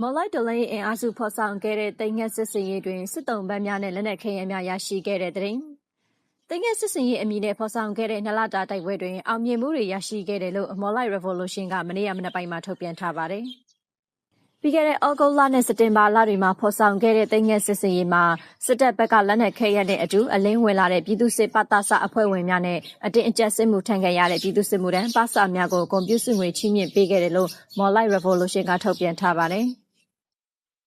မော်လိုက်ဒလိုင်းအင်အားစုဖော်ဆောင်ခဲ့တဲ့တိမ်ငက်စစ်စင်ရေးတွင်စစ်တုံးပန်းများနဲ့လက်နက်ခဲယမ်းများရရှိခဲ့တဲ့တဲ့ရင်တိမ်ငက်စစ်စင်ရေးအမည်နဲ့ဖော်ဆောင်ခဲ့တဲ့နလတာတိုက်ပွဲတွင်အောင်မြင်မှုတွေရရှိခဲ့တယ်လို့မော်လိုက် Revolution ကမနေ့ကမနက်ပိုင်းမှာထုတ်ပြန်ထားပါတယ်။ပြီးခဲ့တဲ့ဩဂုတ်လနဲ့စက်တင်ဘာလတွေမှာဖော်ဆောင်ခဲ့တဲ့တိမ်ငက်စစ်စင်ရေးမှာစစ်တပ်ဘက်ကလက်နက်ခဲယမ်းတဲ့အတူအလင်းဝင်လာတဲ့ပြည်သူစစ်ပတဆအဖွဲ့ဝင်များနဲ့အတင်းအကျပ်စစ်မှုထမ်းခဲ့ရတဲ့ပြည်သူစစ်မှုတန်းပါစာများကိုကွန်ပျူတာငွေချီးမြှင့်ပေးခဲ့တယ်လို့ Molite Revolution ကထုတ်ပြန်ထားပါတယ်။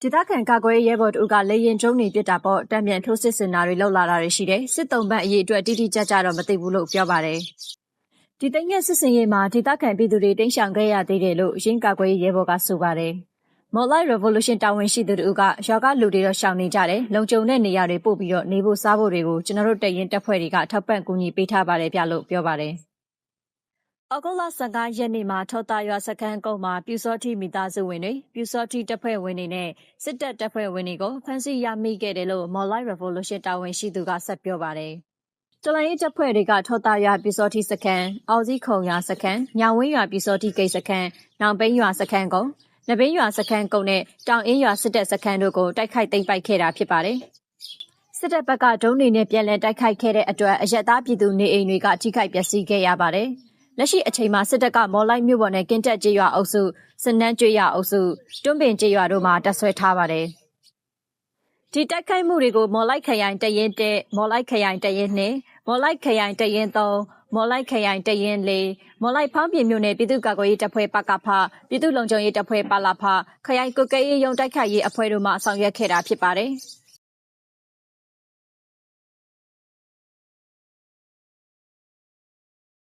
ဒေသခံကာကွယ်ရေးရဲဘော်တို့ကလေရင်ကျုံနေပြစ်တာပေါ့တံပြန်ထိုးစစ်စင်တာတွေလောက်လာတာတွေရှိတယ်စစ်တုံးပန်းအရေးအတွက်တိတိကျကျတော့မသိဘူးလို့ပြောပါတယ်ဒီသိန်းငယ်စစ်စင်ရေးမှာဒေသခံပြည်သူတွေတိန့်ရှောင်ခဲ့ရသေးတယ်လို့ရင်းကာကွယ်ရေးရဲဘော်ကဆိုပါတယ်မော်လိုက် revolution တာဝန်ရှိသူတို့ကရောက်ကလူတွေတော့ရှောင်နေကြတယ်လုံခြုံတဲ့နေရာတွေပို့ပြီးတော့နေဖို့စားဖို့တွေကိုကျွန်တော်တို့တရင်တက်ဖွဲ့တွေကထောက်ပံ့ကူညီပေးထားပါတယ်ပြလို့ပြောပါတယ်။ အောက်တိုဘာ15ရက်နေ့မှာထောက်တာရွာစခန်းကုန်းမှာပြူစောတိမိသားစုဝင်တွေပြူစောတိတပ်ဖွဲ့ဝင်တွေနဲ့စစ်တပ်တပ်ဖွဲ့ဝင်တွေကိုဖမ်းဆီးရမိခဲ့တယ်လို့ Molite Revolution တာဝန်ရှိသူကဆက်ပြောပါတယ်။ကျလိုင်းတပ်ဖွဲ့တွေကထောက်တာရွာပြူစောတိစခန်း၊အော်စီခုံရွာစခန်း၊ညောင်ဝင်းရွာပြူစောတိဂိတ်စခန်း၊နောင်ပိန်းရွာစခန်းကုန်းနဘင်းရွာစခန်းကုန်းနဲ့တောင်အင်းရွာစစ်တပ်စခန်းတို့ကိုတိုက်ခိုက်သိမ်းပိုက်ခဲ့တာဖြစ်ပါတယ်။စစ်တပ်ဘက်ကဒုံးတွေနဲ့ပြန်လည်တိုက်ခိုက်ခဲ့တဲ့အတွက်အရက်သားပြည်သူနေအိမ်တွေကထိခိုက်ပျက်စီးခဲ့ရပါတယ်။ လက်ရှိအချိန်မှာစစ်တပ်ကမော်လိုက်မြို့ပေါ်နဲ့ကင်းတက်ကျေးရွာအုပ်စုစနန်းကျေးရွာအုပ်စုတွန်းပင်ကျေးရွာတို့မှာတပ်ဆွဲထားပါတယ်။ဒီတိုက်ခိုက်မှုတွေကိုမော်လိုက်ခရိုင်တရင်တဲ့မော်လိုက်ခရိုင်တရင်နဲ့မော်လိုက်ခရိုင်တရင်သုံးမော်လိုက်ခရိုင်တရင်လေးမော်လိုက်ဖောင်းပြည်မြို့နယ်ပြည်သူ့ကာကွယ်ရေးတပ်ဖွဲ့ပကဖပြည်သူ့လုံခြုံရေးတပ်ဖွဲ့ပလာဖခရိုင်ကုတ်ကဲရေးရုံတိုက်ခိုက်ရေးအဖွဲ့တို့မှဆောင်ရွက်ခဲ့တာဖြစ်ပါတယ်။